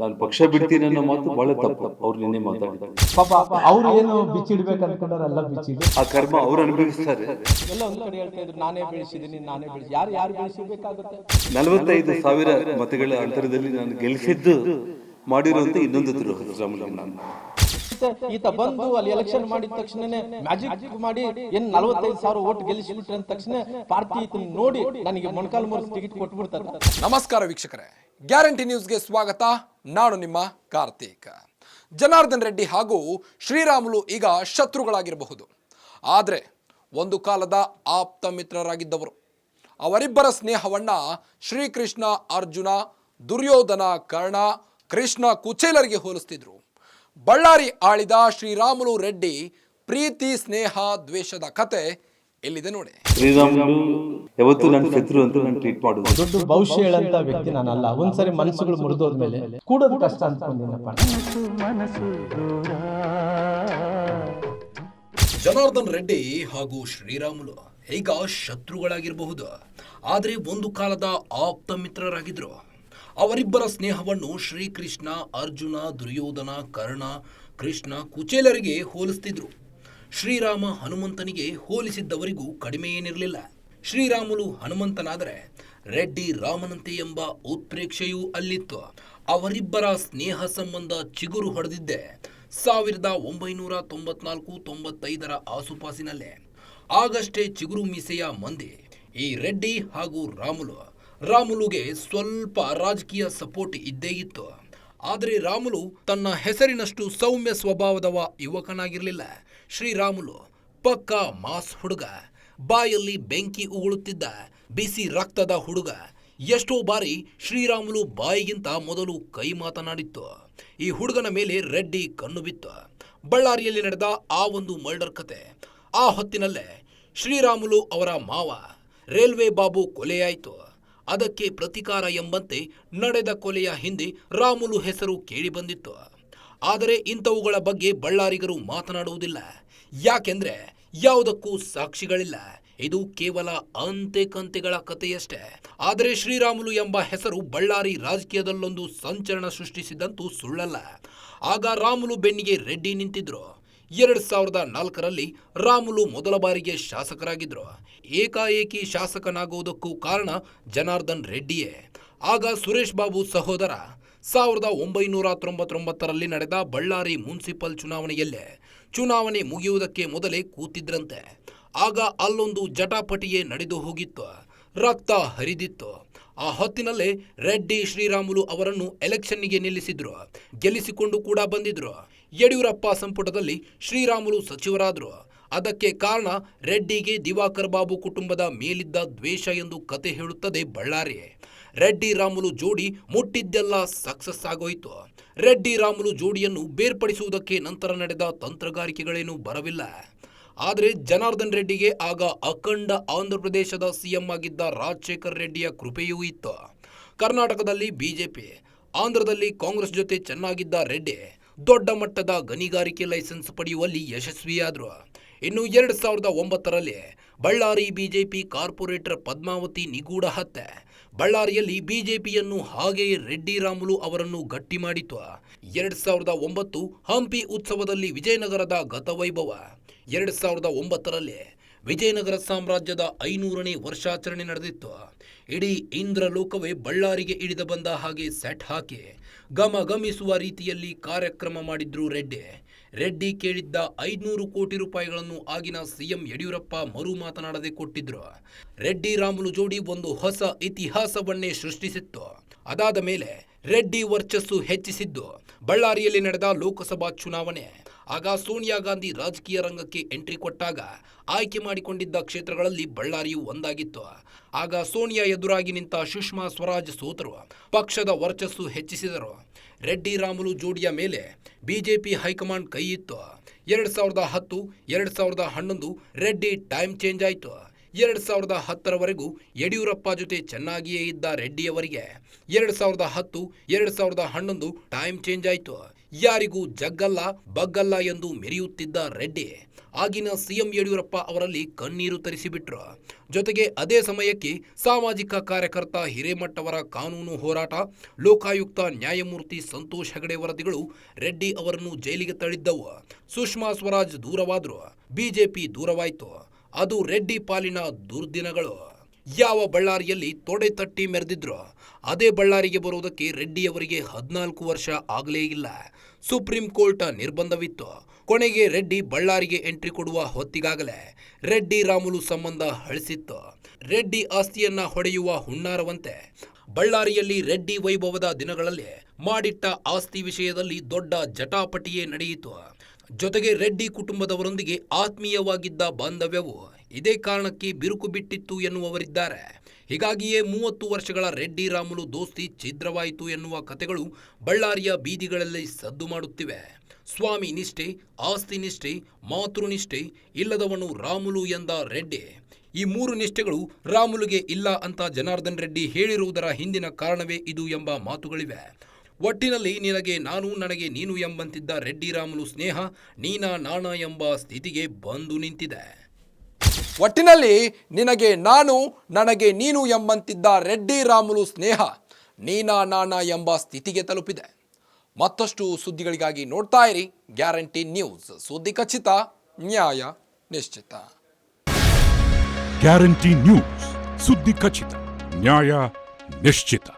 ನಾನು ಪಕ್ಷ ಬಿಡ್ತೀನಿ ಅನ್ನೋ ಮಾತು ಬಹಳ ತಪ್ಪು. ಅವ್ರು ನಿನ್ನೆ ಮಾತಾಡಿದ್ದಾರೆ ಪಾಪ ಅವ್ರು ಏನು ಬಿಚ್ಚಿಡ್ಬೇಕು ಅನ್ಕೊಂಡಾರಲ್ಲ ಬಿಚ್ಚಿಡಿ. ಆ ಕರ್ಮ ಅವ್ರು ಅನುಭವಿಸ್ತಾರೆ. ಎಲ್ಲ ಒಂದ್ ಕಡೆ ಹೇಳ್ತಾ ಇದ್ರು ನಾನೇ ಬೆಳೆಸಿದ್ದೀನಿ ನಾನೇ ಬೆಳೆಸಿ. ಯಾರು ಯಾರು ಬೆಳೆಸಿರ್ಬೇಕಾಗುತ್ತೆ? ನಲವತ್ತೈದು ಸಾವಿರ ಮತಗಳ ಅಂತರದಲ್ಲಿ ನಾನು ಗೆಲ್ಲಿಸಿದ್ದು ಮಾಡಿರುವಂತ ಇನ್ನೊಂದು ಶ್ರಮದಲ್ಲಿ ನಾನು. ಈತ ಬಂದು ಅಲ್ಲಿ ಎಲೆಕ್ಷನ್ ಮಾಡಿದ ತಕ್ಷಣನೇ ಮ್ಯಾಜಿಕ್ ಮಾಡಿ ಏನ್ ನಲವತ್ತೈದು ಸಾವಿರ ಓಟ್ ಗೆಲ್ಲಿಸಿಬಿಟ್ರೆ ಅಂದ ತಕ್ಷಣ ಪಾರ್ಟಿ ನೋಡಿ ನನಗೆ ಮೊಣಕಾಲು ಮೂರು ಟಿಕೆಟ್ ಕೊಟ್ಬಿಡ್ತಾರೆ. ನಮಸ್ಕಾರ ವೀಕ್ಷಕರೇ. ಗ್ಯಾರಂಟಿ ನ್ಯೂಸ್ಗೆ ಸ್ವಾಗತ. ನಾನು ನಿಮ್ಮ ಕಾರ್ತಿಕ. ಜನಾರ್ದನ್ ರೆಡ್ಡಿ ಹಾಗೂ ಶ್ರೀರಾಮುಲು ಈಗ ಶತ್ರುಗಳಾಗಿರಬಹುದು. ಆದರೆ ಒಂದು ಕಾಲದ ಆಪ್ತ ಮಿತ್ರರಾಗಿದ್ದವರು. ಅವರಿಬ್ಬರ ಸ್ನೇಹವನ್ನು ಶ್ರೀಕೃಷ್ಣ, ಅರ್ಜುನ, ದುರ್ಯೋಧನ, ಕರ್ಣ, ಕೃಷ್ಣ ಕುಚೇಲರಿಗೆ ಹೋಲಿಸ್ತಿದ್ರು. ಬಳ್ಳಾರಿ ಆಳಿದ ಶ್ರೀರಾಮುಲು ರೆಡ್ಡಿ ಪ್ರೀತಿ, ಸ್ನೇಹ, ದ್ವೇಷದ ಕತೆ ಎಲ್ಲಿದೆ ನೋಡಿ. ಶ್ರೀರಾಮುಲು ಯಾವತ್ತು ನನ್ನ ಶತ್ರು ಅಂತ ನಾನು ಟ್ರೀಟ್ ಮಾಡೋದು. ದೊಡ್ಡ ಭವಿಷ್ಯ ಹೇಳಂತ ವ್ಯಕ್ತಿ ನಾನಲ್ಲ ಒಂದ್ಸರಿ ಮನಸ್ಸುಗಳು ಮುರಿದೋದ್ಮೇಲೆ ಕೂಡೋದು ಕಷ್ಟ ಅನ್ಕೊಂಡಿನಪ್ಪ ಜನಾರ್ದನ್ ರೆಡ್ಡಿ ಹಾಗೂ ಶ್ರೀರಾಮುಲು ಈಗ ಶತ್ರುಗಳಾಗಿರಬಹುದು? ಆದರೆ ಒಂದು ಕಾಲದ ಆಪ್ತ ಮಿತ್ರರಾಗಿದ್ರು. ಅವರಿಬ್ಬರ ಸ್ನೇಹವನ್ನು ಶ್ರೀಕೃಷ್ಣ ಅರ್ಜುನ ದುರ್ಯೋಧನ ಕರ್ಣ ಕೃಷ್ಣ ಕುಚೇಲರಿಗೆ ಹೋಲಿಸ್ತಿದ್ರು. ಶ್ರೀರಾಮ ಹನುಮಂತನಿಗೆ ಹೋಲಿಸಿದ್ದವರಿಗೂ ಕಡಿಮೆ ಏನಿರಲಿಲ್ಲ ಶ್ರೀರಾಮುಲು ಹನುಮಂತನಾದರೆ ರೆಡ್ಡಿ ರಾಮನಂತೆ ಎಂಬ ಉತ್ಪ್ರೇಕ್ಷೆಯೂ ಅಲ್ಲಿತ್ತು. ಅವರಿಬ್ಬರ ಸ್ನೇಹ ಸಂಬಂಧ ಚಿಗುರು ಹೊಡೆದಿದ್ದೆ. ಸಾವಿರದ ಒಂಬೈನೂರ ತೊಂಬತ್ನಾಲ್ಕು ತೊಂಬತ್ತೈದರ ಆಸುಪಾಸಿನಲ್ಲೇ. ಆಗಷ್ಟೇ ಚಿಗುರು ಮೀಸೆಯ ಮಂದಿ, ಈ ರೆಡ್ಡಿ ಹಾಗೂ ರಾಮುಲು. ರಾಮುಲುಗೆ ಸ್ವಲ್ಪ ರಾಜಕೀಯ ಸಪೋರ್ಟ್ ಇದ್ದೇ ಇತ್ತು. ಆದರೆ ರಾಮುಲು ತನ್ನ ಹೆಸರಿನಷ್ಟು ಸೌಮ್ಯ ಸ್ವಭಾವದವ ಯುವಕನಾಗಿರಲಿಲ್ಲ. ಶ್ರೀರಾಮುಲು ಪಕ್ಕ ಮಾಸ್ ಹುಡುಗ. ಬಾಯಲ್ಲಿ ಬೆಂಕಿ ಉಗುಳುತ್ತಿದ್ದ, ಬಿಸಿ ರಕ್ತದ ಹುಡುಗ. ಎಷ್ಟೋ ಬಾರಿ ಶ್ರೀರಾಮುಲು ಬಾಯಿಗಿಂತ ಮೊದಲು ಕೈ ಮಾತನಾಡಿತ್ತು. ಈ ಹುಡುಗನ ಮೇಲೆ ರೆಡ್ಡಿ ಕಣ್ಣು ಬಿತ್ತು. ಬಳ್ಳಾರಿಯಲ್ಲಿ ನಡೆದ ಆ ಒಂದು ಮರ್ಡರ್ ಕತೆ, ಆ ಹೊತ್ತಿನಲ್ಲೇ ಶ್ರೀರಾಮುಲು ಅವರ ಮಾವ, ರೈಲ್ವೆ ಬಾಬು ಕೊಲೆಯಾಯಿತು. ಅದಕ್ಕೆ ಪ್ರತಿಕಾರ ಎಂಬಂತೆ ನಡೆದ ಕೊಲೆಯ ಹಿಂದೆ ರಾಮುಲು ಹೆಸರು ಕೇಳಿಬಂದಿತ್ತು. ಆದರೆ ಇಂಥವುಗಳ ಬಗ್ಗೆ ಬಳ್ಳಾರಿಗರು ಮಾತನಾಡುವುದಿಲ್ಲ. ಯಾಕೆಂದರೆ ಯಾವುದಕ್ಕೂ ಸಾಕ್ಷಿಗಳಿಲ್ಲ. ಇದು ಕೇವಲ ಅಂತೆ ಕಂತೆಗಳ ಕಥೆಯಷ್ಟೇ. ಆದರೆ ಶ್ರೀರಾಮುಲು ಎಂಬ ಹೆಸರು ಬಳ್ಳಾರಿ ರಾಜಕೀಯದಲ್ಲೊಂದು ಸಂಚಲನ ಸೃಷ್ಟಿಸಿದಂತೂ ಸುಳ್ಳಲ್ಲ. ಆಗ ರಾಮುಲು ಬೆನ್ನಿಗೆ ರೆಡ್ಡಿ ನಿಂತಿದ್ರು. ಎರಡ್ ಸಾವಿರದ ನಾಲ್ಕರಲ್ಲಿ ರಾಮುಲು ಮೊದಲ ಬಾರಿಗೆ ಶಾಸಕರಾಗಿದ್ದರು. ಏಕಾಏಕಿ ಶಾಸಕನಾಗುವುದಕ್ಕೂ ಕಾರಣ ಜನಾರ್ದನ್ ರೆಡ್ಡಿಯೇ. ಆಗ ಸುರೇಶ್ ಬಾಬು ಸಹೋದರ. ಸಾವಿರದ ಒಂಬೈನೂರ ತೊಂಬತ್ತೊಂಬತ್ತರಲ್ಲಿ ನಡೆದ ಬಳ್ಳಾರಿ ಮುನ್ಸಿಪಲ್ ಚುನಾವಣೆಯಲ್ಲೇ ಚುನಾವಣೆ ಮುಗಿಯುವುದಕ್ಕೆ ಮೊದಲೇ ಕೂತಿದ್ರಂತೆ. ಆಗ ಅಲ್ಲೊಂದು ಜಟಾಪಟಿಯೇ ನಡೆದು ಹೋಗಿತ್ತು. ರಕ್ತ ಹರಿದಿತ್ತು. ಆ ಹೊತ್ತಿನಲ್ಲೇ ರೆಡ್ಡಿ ಶ್ರೀರಾಮುಲು ಅವರನ್ನು ಎಲೆಕ್ಷನ್ನಿಗೆ ನಿಲ್ಲಿಸಿದ್ರು. ಗೆಲ್ಲಿಸಿಕೊಂಡು ಕೂಡ ಬಂದಿದ್ರು. ಯಡಿಯೂರಪ್ಪ ಸಂಪುಟದಲ್ಲಿ ಶ್ರೀರಾಮುಲು ಸಚಿವರಾದ್ರು. ಅದಕ್ಕೆ ಕಾರಣ ರೆಡ್ಡಿಗೆ ದಿವಾಕರ್ ಬಾಬು ಕುಟುಂಬದ ಮೇಲಿದ್ದ ದ್ವೇಷ ಎಂದು ಕತೆ ಹೇಳುತ್ತದೆ ಬಳ್ಳಾರಿ. ರೆಡ್ಡಿ ರಾಮುಲು ಜೋಡಿ ಮುಟ್ಟಿದ್ದೆಲ್ಲ ಸಕ್ಸಸ್ ಆಗೋಯ್ತು. ರೆಡ್ಡಿ ರಾಮುಲು ಜೋಡಿಯನ್ನು ಬೇರ್ಪಡಿಸುವುದಕ್ಕೆ ನಂತರ ನಡೆದ ತಂತ್ರಗಾರಿಕೆಗಳೇನೂ ಬರವಿಲ್ಲ. ಆದರೆ ಜನಾರ್ದನ್ ರೆಡ್ಡಿಗೆ ಆಗ ಅಖಂಡ ಆಂಧ್ರಪ್ರದೇಶದ ಸಿಎಂ ಆಗಿದ್ದ ರಾಜಶೇಖರ್ ರೆಡ್ಡಿಯ ಕೃಪೆಯೂ ಇತ್ತು. ಕರ್ನಾಟಕದಲ್ಲಿ ಬಿಜೆಪಿ, ಆಂಧ್ರದಲ್ಲಿ ಕಾಂಗ್ರೆಸ್ ಜೊತೆ ಚೆನ್ನಾಗಿದ್ದ ರೆಡ್ಡಿ ದೊಡ್ಡ ಮಟ್ಟದ ಗಣಿಗಾರಿಕೆ ಲೈಸೆನ್ಸ್ ಪಡೆಯುವಲ್ಲಿ ಯಶಸ್ವಿಯಾದರು. ಇನ್ನು ಎರಡು ಸಾವಿರದ ಒಂಬತ್ತರಲ್ಲಿ ಬಳ್ಳಾರಿ ಬಿಜೆಪಿ ಕಾರ್ಪೊರೇಟರ್ ಪದ್ಮಾವತಿ ನಿಗೂಢ ಹತ್ಯೆ. ಬಳ್ಳಾರಿಯಲ್ಲಿ ಬಿಜೆಪಿಯನ್ನು ಹಾಗೆಯೇ ರೆಡ್ಡಿ ರಾಮುಲು ಅವರನ್ನು ಗಟ್ಟಿ ಮಾಡಿತು ಎರಡು ಸಾವಿರದ ಒಂಬತ್ತು ಹಂಪಿ ಉತ್ಸವದಲ್ಲಿ ವಿಜಯನಗರದ ಗತವೈಭವ ಎರಡ್ ಸಾವಿರದ ಒಂಬತ್ತರಲ್ಲಿ ವಿಜಯನಗರ ಸಾಮ್ರಾಜ್ಯದ ಐನೂರನೇ ವರ್ಷಾಚರಣೆ ನಡೆದಿತ್ತು. ಇಡೀ ಇಂದ್ರ ಲೋಕವೇ ಬಳ್ಳಾರಿಗೆ ಇಳಿದು ಬಂದ ಹಾಗೆ ಸೆಟ್ ಹಾಕಿ ಗಮ ಗಮಿಸುವ ರೀತಿಯಲ್ಲಿ ಕಾರ್ಯಕ್ರಮ ಮಾಡಿದ್ರು ರೆಡ್ಡಿ. ರೆಡ್ಡಿ ಕೇಳಿದ್ದ ಐದ್ನೂರು ಕೋಟಿ ರೂಪಾಯಿಗಳನ್ನು ಆಗಿನ ಸಿಎಂ ಯಡಿಯೂರಪ್ಪ ಮರು ಮಾತನಾಡದೆ ಕೊಟ್ಟಿದ್ರು. ರೆಡ್ಡಿ ರಾಮುಲು ಜೋಡಿ ಒಂದು ಹೊಸ ಇತಿಹಾಸವನ್ನೇ ಸೃಷ್ಟಿಸಿತ್ತು. ಅದಾದ ಮೇಲೆ ರೆಡ್ಡಿ ವರ್ಚಸ್ಸು ಹೆಚ್ಚಿಸಿದ್ದು ಬಳ್ಳಾರಿಯಲ್ಲಿ ನಡೆದ ಲೋಕಸಭಾ ಚುನಾವಣೆ. ಆಗ ಸೋನಿಯಾ ಗಾಂಧಿ ರಾಜಕೀಯ ರಂಗಕ್ಕೆ ಎಂಟ್ರಿ ಕೊಟ್ಟಾಗ ಆಯ್ಕೆ ಮಾಡಿಕೊಂಡಿದ್ದ ಕ್ಷೇತ್ರಗಳಲ್ಲಿ ಬಳ್ಳಾರಿಯು ಒಂದಾಗಿತ್ತು. ಆಗ ಸೋನಿಯಾ ಎದುರಾಗಿ ನಿಂತ ಸುಷ್ಮಾ ಸ್ವರಾಜ್ ಸೋತರು. ಪಕ್ಷದ ವರ್ಚಸ್ಸು ಹೆಚ್ಚಿಸಿದರು. ರೆಡ್ಡಿ ರಾಮುಲು ಜೋಡಿಯ ಮೇಲೆ ಬಿಜೆಪಿ ಹೈಕಮಾಂಡ್ ಕೈ ಇತ್ತು. ಎರಡು ಸಾವಿರದ ಹತ್ತು, ಎರಡು ಸಾವಿರದ ಹನ್ನೊಂದು ರೆಡ್ಡಿ ಟೈಮ್ ಚೇಂಜ್ ಆಯಿತು. ಎರಡು ಸಾವಿರದ ಹತ್ತರವರೆಗೂ ಯಡಿಯೂರಪ್ಪ ಜೊತೆ ಚೆನ್ನಾಗಿಯೇ ಇದ್ದ ರೆಡ್ಡಿಯವರಿಗೆ ಎರಡು ಸಾವಿರದ ಹತ್ತು, ಎರಡು ಸಾವಿರದ ಹನ್ನೊಂದು ಟೈಮ್ ಚೇಂಜ್ ಆಯಿತು. ಯಾರಿಗೂ ಜಗ್ಗಲ್ಲ, ಬಗ್ಗಲ್ಲ ಎಂದು ಮೆರೆಯುತ್ತಿದ್ದ ರೆಡ್ಡಿ ಆಗಿನ ಸಿಎಂ ಯಡಿಯೂರಪ್ಪ ಅವರಲ್ಲಿ ಕಣ್ಣೀರು ತರಿಸಿಬಿಟ್ರು. ಜೊತೆಗೆ ಅದೇ ಸಮಯಕ್ಕೆ ಸಾಮಾಜಿಕ ಕಾರ್ಯಕರ್ತ ಹಿರೇಮಠವರ ಕಾನೂನು ಹೋರಾಟ, ಲೋಕಾಯುಕ್ತ ನ್ಯಾಯಮೂರ್ತಿ ಸಂತೋಷ್ ಹೆಗಡೆ ವರದಿಗಳು ರೆಡ್ಡಿ ಅವರನ್ನು ಜೈಲಿಗೆ ತಳ್ಳಿದ್ದವು. ಸುಷ್ಮಾ ಸ್ವರಾಜ್ ದೂರವಾದರು, ಬಿಜೆಪಿ ದೂರವಾಯಿತು. ಅದು ರೆಡ್ಡಿ ಪಾಲಿನ ದುರ್ದಿನಗಳು. ಯಾವ ಬಳ್ಳಾರಿಯಲ್ಲಿ ತೊಡೆ ತಟ್ಟಿ ಮೆರೆದಿದ್ರು ಅದೇ ಬಳ್ಳಾರಿಗೆ ಬರುವುದಕ್ಕೆ ರೆಡ್ಡಿಯವರಿಗೆ ಹದಿನಾಲ್ಕು ವರ್ಷ ಆಗಲೇ ಇಲ್ಲ. ಸುಪ್ರೀಂ ಕೋರ್ಟ್ ನಿರ್ಬಂಧವಿತ್ತು. ಕೊನೆಗೆ ರೆಡ್ಡಿ ಬಳ್ಳಾರಿಗೆ ಎಂಟ್ರಿ ಕೊಡುವ ಹೊತ್ತಿಗಾಗಲೇ ರೆಡ್ಡಿ ರಾಮುಲು ಸಂಬಂಧ ಹಳಿಸಿತ್ತು. ರೆಡ್ಡಿ ಆಸ್ತಿಯನ್ನ ಹೊಡೆಯುವ ಹುನ್ನಾರವಂತೆ ಬಳ್ಳಾರಿಯಲ್ಲಿ ರೆಡ್ಡಿ ವೈಭವದ ದಿನಗಳಲ್ಲಿ ಮಾಡಿಟ್ಟ ಆಸ್ತಿ ವಿಷಯದಲ್ಲಿ ದೊಡ್ಡ ಜಟಾಪಟಿಯೇ ನಡೆಯಿತು. ಜೊತೆಗೆ ರೆಡ್ಡಿ ಕುಟುಂಬದವರೊಂದಿಗೆ ಆತ್ಮೀಯವಾಗಿದ್ದ ಬಾಂಧವ್ಯವು ಇದೇ ಕಾರಣಕ್ಕೆ ಬಿರುಕು ಬಿಟ್ಟಿತ್ತು ಎನ್ನುವವರಿದ್ದಾರೆ. ಹೀಗಾಗಿಯೇ ಮೂವತ್ತು ವರ್ಷಗಳ ರೆಡ್ಡಿ ರಾಮುಲು ದೋಸ್ತಿ ಛಿದ್ರವಾಯಿತು ಎನ್ನುವ ಕಥೆಗಳು ಬಳ್ಳಾರಿಯ ಬೀದಿಗಳಲ್ಲಿ ಸದ್ದು ಮಾಡುತ್ತಿವೆ. ಸ್ವಾಮಿ ನಿಷ್ಠೆ, ಆಸ್ತಿ ನಿಷ್ಠೆ ಮಾತೃನಿಷ್ಠೆ ಇಲ್ಲದವನು ರಾಮುಲು ಎಂದ ರೆಡ್ಡಿ. ಈ ಮೂರು ನಿಷ್ಠೆಗಳು ರಾಮುಲುಗೆ ಇಲ್ಲ ಅಂತ ಜನಾರ್ದನ್ ರೆಡ್ಡಿ ಹೇಳಿರುವುದರ ಹಿಂದಿನ ಕಾರಣವೇ ಇದು ಎಂಬ ಮಾತುಗಳಿವೆ. ಒಟ್ಟಿನಲ್ಲಿ ನಿನಗೆ ನಾನು, ನನಗೆ ನೀನು ಎಂಬಂತಿದ್ದ ರೆಡ್ಡಿ ರಾಮುಲು ಸ್ನೇಹ, ನೀನಾ ನಾಣ ಎಂಬ ಸ್ಥಿತಿಗೆ ಬಂದು ನಿಂತಿದೆ. ಒಟ್ಟಿನಲ್ಲಿ ನಿನಗೆ ನಾನು, ನನಗೆ ನೀನು ಎಂಬಂತಿದ್ದ ರೆಡ್ಡಿ ರಾಮುಲು ಸ್ನೇಹ ನೀನಾ ನಾನಾ ಎಂಬ ಸ್ಥಿತಿಗೆ ತಲುಪಿದೆ. ಮತ್ತಷ್ಟು ಸುದ್ದಿಗಳಿಗಾಗಿ ನೋಡ್ತಾ ಇರಿ. Guarantee news. ಸುದ್ದಿ ಖಚಿತ, ನ್ಯಾಯ ನಿಶ್ಚಿತ. Guarantee news. ಸುದ್ದಿ ಖಚಿತ, ನ್ಯಾಯ ನಿಶ್ಚಿತ.